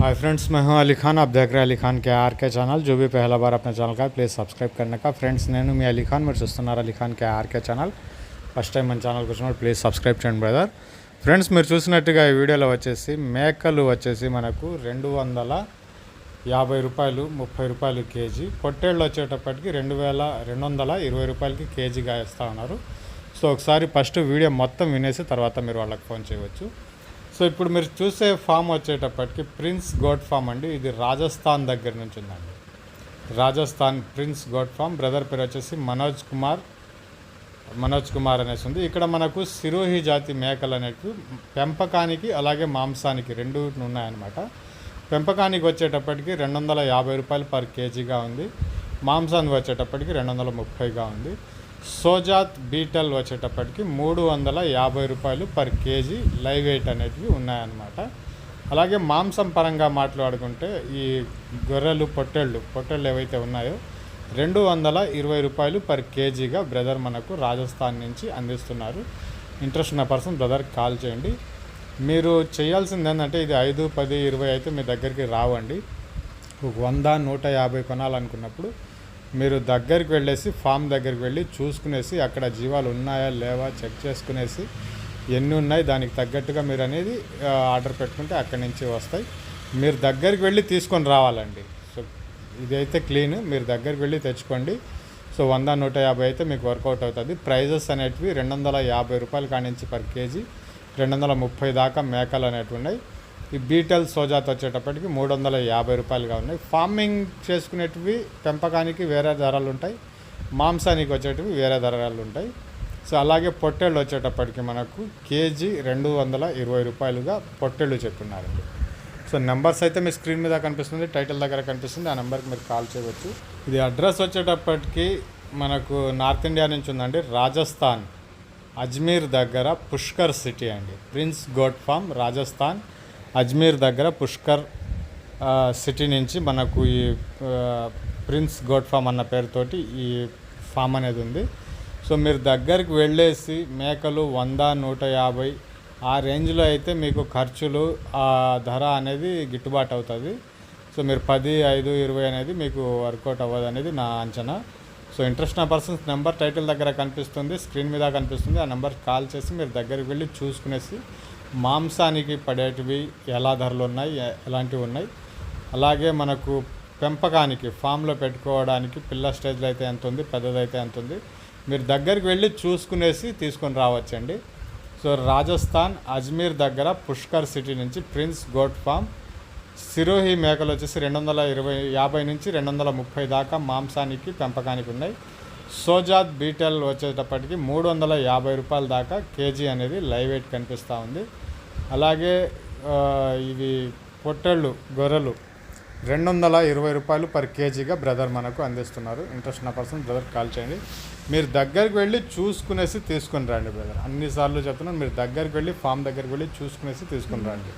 Hi friends मैं हूं अली खान आप देख रहे हैं अली खान के आर के ఛానల్ जो भी पहला बार अपने ఛానల్ का ప్లీజ్ సబ్స్క్రైబ్ करने का ఫ్రెండ్స్ నేను మీ అలీ ఖాన్ మీరు చూస్తున్నారు Ali Khan K RK channel first time మన ఛానల్కి వచ్చినప్పుడు ప్లీజ్ సబ్స్క్రైబ్ చేయండి బ్రదర్ ఫ్రెండ్స్ మీరు చూసినట్టుగా ఈ వీడియోలో వచ్చేసి మేకలు వచ్చేసి మనకు రెండు వందల యాభై రూపాయలు ముప్పై రూపాయలు కేజీ పొట్టేళ్ళు వచ్చేటప్పటికి రెండు వేల రెండు వందల ఇరవై రూపాయలకి కేజీగా ఇస్తూ ఉన్నారు సో ఒకసారి ఫస్ట్ వీడియో మొత్తం వినేసి తర్వాత మీరు వాళ్ళకి ఫోన్ చేయవచ్చు సో ఇప్పుడు మీరు చూసే ఫామ్ వచ్చేటప్పటికి ప్రిన్స్ గోట్ ఫామ్ అండి. ఇది రాజస్థాన్ దగ్గర నుంచి ఉందండి. Rajasthan prince goat farm. Brother పేరు వచ్చేసి మనోజ్ కుమార్. మనోజ్ కుమార్ అనేసి ఉంది. ఇక్కడ మనకు సిరోహి జాతి మేకలు అనేవి పెంపకానికి అలాగే మాంసానికి రెండు ఉన్నాయన్నమాట. పెంపకానికి వచ్చేటప్పటికి రెండు వందల యాభై రూపాయలు పర్ కేజీగా ఉంది. మాంసానికి వచ్చేటప్పటికి రెండు వందల ముప్పైగా ఉంది. సోజాత్ బీటల్ వచ్చేటప్పటికి మూడు వందల యాభై రూపాయలు పర్ కేజీ లైవ్ వెయిట్ అనేటివి ఉన్నాయన్నమాట. అలాగే మాంసం పరంగా మాట్లాడుకుంటే ఈ గొర్రెలు పొట్టేళ్ళు పొట్టెళ్ళు ఏవైతే ఉన్నాయో రెండు వందల ఇరవై రూపాయలు పర్ కేజీగా బ్రదర్ మనకు రాజస్థాన్ నుంచి అందిస్తున్నారు. ఇంట్రెస్ట్ ఉన్న పర్సన్ బ్రదర్ కాల్ చేయండి. మీరు చేయాల్సింది ఏంటంటే ఇది ఐదు పది ఇరవై అయితే మీ దగ్గరికి రావండి. ఒక వంద నూట యాభై కొనాలనుకున్నప్పుడు మీరు దగ్గరికి వెళ్ళేసి ఫామ్ దగ్గరికి వెళ్ళి చూసుకునేసి అక్కడ జీవాలు ఉన్నాయా లేవా చెక్ చేసుకునేసి ఎన్ని ఉన్నాయి దానికి తగ్గట్టుగా మీరు అనేది ఆర్డర్ పెట్టుకుంటే అక్కడి నుంచి వస్తాయి. మీరు దగ్గరికి వెళ్ళి తీసుకొని రావాలండి. సో ఇదైతే క్లీన్ మీరు దగ్గరికి వెళ్ళి తెచ్చుకోండి. సో వంద నూట యాభై అయితే మీకు వర్కౌట్ అవుతుంది. ప్రైజెస్ అనేటివి రెండు వందల యాభై రూపాయలు కానించి పర్ కేజీ రెండు వందల ముప్పై దాకా మేకలు అనేటివి ఉన్నాయి. ఈ బీటల్ సోజాత్ వచ్చేటప్పటికి మూడు వందల యాభై రూపాయలుగా ఉన్నాయి. ఫార్మింగ్ చేసుకునేటివి పెంపకానికి వేరే ధరలు ఉంటాయి మాంసానికి వచ్చేటివి వేరే ధరలు ఉంటాయి సో అలాగే పొట్టేళ్ళు వచ్చేటప్పటికి మనకు కేజీ రెండు వందల ఇరవై రూపాయలుగా పొట్టేళ్ళు చెప్పున్నారండి సో నెంబర్స్ అయితే మీ స్క్రీన్ మీద కనిపిస్తుంది టైటిల్ దగ్గర కనిపిస్తుంది ఆ నెంబర్కి మీరు కాల్ చేయవచ్చు. ఇది అడ్రస్ వచ్చేటప్పటికి మనకు నార్త్ ఇండియా నుంచి ఉందండి రాజస్థాన్. అజ్మీర్ దగ్గర పుష్కర్ సిటీ అండి. Prince goat farm Rajasthan. Ajmer దగ్గర పుష్కర్ సిటీ నుంచి మనకు ఈ ప్రిన్స్ గోట్ ఫామ్ అన్న పేరుతోటి ఈ ఫామ్ అనేది ఉంది. సో మీరు దగ్గరికి వెళ్ళేసి మేకలు వంద నూట యాభై ఆ రేంజ్లో అయితే మీకు ఖర్చులు ఆ ధర అనేది గిట్టుబాటు అవుతుంది. సో మీరు పది ఐదు ఇరవై అనేది మీకు వర్కౌట్ అవ్వదు అనేది నా అంచనా. సో ఇంట్రెస్ట్ ఉన్న పర్సన్స్ నెంబర్ టైటిల్ దగ్గర కనిపిస్తుంది స్క్రీన్ మీద కనిపిస్తుంది ఆ నెంబర్ కాల్ చేసి మీరు దగ్గరికి వెళ్ళి చూసుకునేసి మాంసానికి పడేటివి ఎలా ధరలు ఉన్నాయి ఎలాంటివి ఉన్నాయి? అలాగే మనకు పెంపకానికి ఫామ్లో పెట్టుకోవడానికి పిల్ల స్టేజ్లో అయితే ఎంత ఉంది పెద్దదైతే ఎంత ఉంది మీరు దగ్గరికి వెళ్ళి చూసుకునేసి తీసుకొని రావచ్చండి. సో రాజస్థాన్ అజ్మీర్ దగ్గర పుష్కర్ సిటీ నుంచి ప్రిన్స్ గోట్ ఫామ్ సిరోహి మేకలు వచ్చేసి రెండు వందల ఇరవై యాభై నుంచి రెండు వందల ముప్పై దాకా మాంసానికి పెంపకానికి ఉన్నాయి. సోజాత్ బీటెల్ వచ్చేటప్పటికి మూడు వందల యాభై రూపాయల దాకా కేజీ అనేది లైవ్ వెయిట్ కనిపిస్తూ ఉంది. అలాగే ఇవి పొట్టళ్ళు గొర్రెలు రెండు వందల ఇరవై రూపాయలు పర్ కేజీగా బ్రదర్ మనకు అందిస్తున్నారు. ఇంట్రెస్ట్ ఉన్న పర్సన్ బ్రదర్ కాల్ చేయండి. మీరు దగ్గరికి వెళ్ళి చూసుకునేసి తీసుకుని రండి బ్రదర్. అన్నిసార్లు చెప్తున్నాను మీరు దగ్గరికి వెళ్ళి ఫామ్ దగ్గరికి వెళ్ళి చూసుకునేసి తీసుకుని రండి.